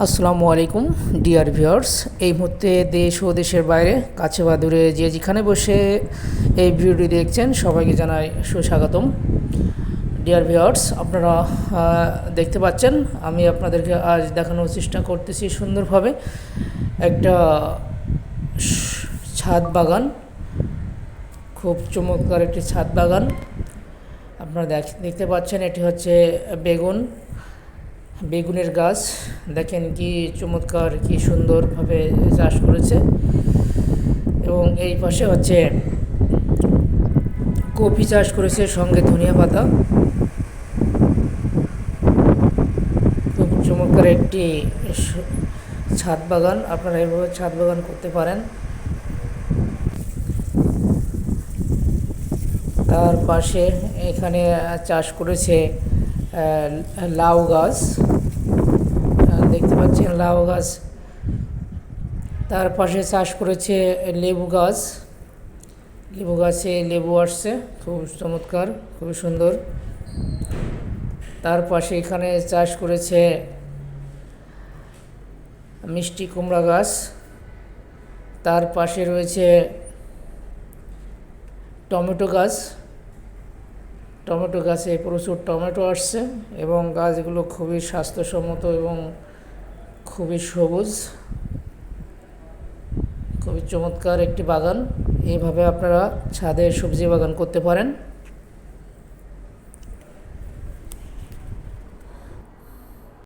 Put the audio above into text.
আসসালামু আলাইকুম, dear viewers. এই মুহূর্তে দেশ ও দেশের বাইরে, কাছে বা দূরে যে যেখানে বসে এই ভিডিওটি দেখছেন, সবাইকে জানাই সুস্বাগতম। ডিয়ার ভিউয়ার্স, আপনারা দেখতে পাচ্ছেন, আমি আপনাদেরকে আজ দেখানোর চেষ্টা করতেছি সুন্দরভাবে একটা ছাদ বাগান, খুব চমৎকার একটি ছাদ বাগান। আপনারা দেখ- দেখতে পাচ্ছেন, এটি হচ্ছে বেগুন। বেগুনের গাছ, দেখেন কি চমৎকার, কি সুন্দরভাবে চাষ করেছে। এবং এই পাশে হচ্ছে কপি চাষ করেছে সঙ্গে ধনিয়া পাতা। খুব চমৎকার একটি ছাদ বাগান, আপনারা এভাবে ছাদ বাগান করতে পারেন। তার পাশে এখানে চাষ করেছে লাউ গাছ। দেখতে পাচ্ছেন লাউ গাছ। তার পাশে চাষ করেছে লেবু গাছ। লেবু গাছে লেবু আসছে, খুব চমৎকার, খুবই সুন্দর। তার পাশে এখানে চাষ করেছে মিষ্টি কুমড়া গাছ। তার পাশে রয়েছে টমেটো গাছ। টমেটো গাছে প্রচুর টমেটো আসছে এবং গাছগুলো খুবই স্বাস্থ্যসম্মত এবং খুবই সবুজ খুবই চমৎকার একটি বাগান। এইভাবে আপনারা ছাদে সবজি বাগান করতে পারেন।